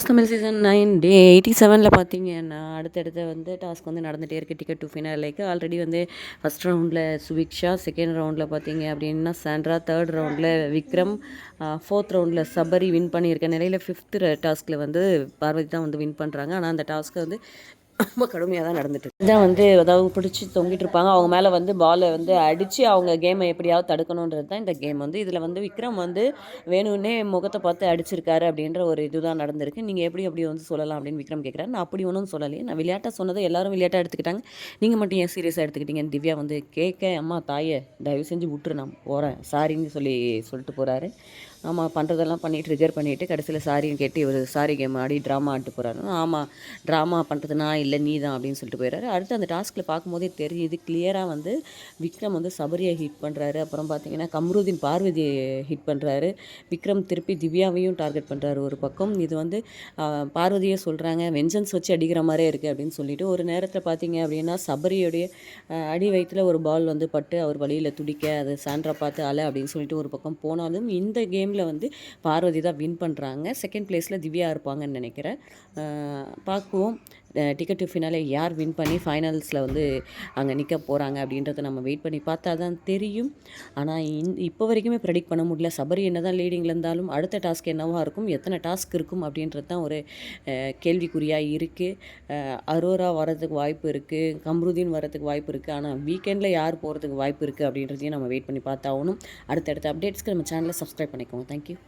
Tamil season nine day eighty செவனில் பார்த்தீங்கன்னா அடுத்தடுத்து வந்து டாஸ்க் வந்து நடந்துகிட்டே இருக்குது டிக்கெட் டு ஃபினாலேக்கு ஆல்ரெடி வந்து ஃபஸ்ட் ரவுண்டில் சுபிக்ஷா செகண்ட் ரவுண்டில் பார்த்தீங்க அப்படின்னா சாண்ட்ரா தேர்ட் ரவுண்டில் விக்ரம் ஃபோர்த் ரவுண்டில் சபரி வின் பண்ணியிருக்க நிலையில் ஃபிஃப்த்து டாஸ்கில் வந்து பார்வதி தான் வந்து வின் பண்ணுறாங்க ஆனால் அந்த டாஸ்க்கை வந்து ரொம்ப கடுமையாக தான் நடந்துட்டு இதான் வந்து அதாவது பிடிச்சி தொங்கிட்டு இருப்பாங்க. அவங்க மேலே வந்து பாலை வந்து அடித்து அவங்க கேமை எப்படியாவது தடுக்கணுன்றது தான் இந்த கேம் வந்து. இதில் வந்து விக்ரம் வந்து வேணும்னே முகத்தை பார்த்து அடிச்சிருக்காரு அப்படின்ற ஒரு இதுதான் நடந்திருக்கு. நீங்கள் எப்படி அப்படி வந்து சொல்லலாம் அப்படின்னு விக்ரம் கேட்குறாரு நான் அப்படி ஒன்றும் சொல்லலையே. நான் விளையாட்டாக சொன்னதை எல்லாரும் விளையாட்டாக எடுத்துக்கிட்டாங்க. நீங்கள் மட்டும் ஏன் சீரியஸாக எடுத்துக்கிட்டீங்கன்னு திவ்யா வந்து கேட்க அம்மா தாயை தயவு செஞ்சு விட்டுரு நான் போகிறேன் சாரின்னு சொல்லி சொல்லிட்டு போகிறாரு ஆமாம் பண்ணுறதெல்லாம் பண்ணிட்டு ட்ரிகர் பண்ணிவிட்டு கடைசியில் சாரின்னு கேட்டு இவர் சாரி கேம் ஆடி ட்ராமா ஆட்டு போகிறாரு ஆமாம் ட்ராமா பண்ணுறது நான் இல்லை. இல்லை நீ தான் அப்படின்னு சொல்லிட்டு போயிடுறாரு. அடுத்து அந்த டாஸ்கில் பார்க்கும்போதே தெரியுது கிளியராக வந்து விக்ரம் வந்து சபரியை ஹிட் பண்ணுறாரு அப்புறம் பார்த்தீங்கன்னா கம்ருதீன் பார்வதியை ஹிட் பண்ணுறாரு விக்ரம் திருப்பி திவ்யாவையும் டார்கெட் பண்ணுறாரு ஒரு பக்கம். இது வந்து பார்வதியை சொல்கிறாங்க வெஞ்சன்ஸ் வச்சு அடிக்கிற மாதிரியே இருக்குது அப்படின்னு சொல்லிட்டு ஒரு நேரத்தில் பார்த்தீங்க அப்படின்னா சபரியோடைய அடி வயிற்றில் ஒரு பால் வந்து பட்டு அவர் வழியில் துடிக்க அது சாண்ட்ரா பார்த்து அலை அப்படின்னு சொல்லிட்டு ஒரு பக்கம் போனாலும் இந்த கேமில் வந்து பார்வதி தான் வின் பண்ணுறாங்க செகண்ட் பிளேஸில் திவ்யா இருப்பாங்கன்னு நினைக்கிறேன். பார்க்குவோம் டிக்கெட் ஃபினாலே யார் வின் பண்ணி ஃபைனல்ஸில் வந்து அங்கே நிற்க போகிறாங்க அப்படின்றத நம்ம வெயிட் பண்ணி பார்த்தா தான் தெரியும். ஆனால் இந் இப்போ வரைக்குமே ப்ரெடிக்ட் பண்ண முடியல. சபரி என்ன தான் லீடிங்கில் இருந்தாலும் அடுத்த டாஸ்க் என்னவாக இருக்கும் எத்தனை டாஸ்க் இருக்கும் அப்படின்றது தான் ஒரு கேள்விக்குறியாக இருக்குது அரோரா வரதுக்கு வாய்ப்பு இருக்குது கம்ருதீன் வரதுக்கு வாய்ப்பு இருக்குது ஆனால் வீக்கெண்டில் யார் போகிறதுக்கு வாய்ப்பு இருக்குது அப்படின்றதையும் நம்ம வெயிட் பண்ணி பார்த்தாகணும். அடுத்தடுத்த அப்டேட்ஸ்க்கு நம்ம சேனலை சப்ஸ்கிரைப் பண்ணிக்கோங்க. தேங்க்யூ